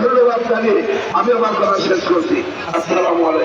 ধন্যবাদ জানিয়ে আমি আমার কথা শেষ করছি। আসসালামু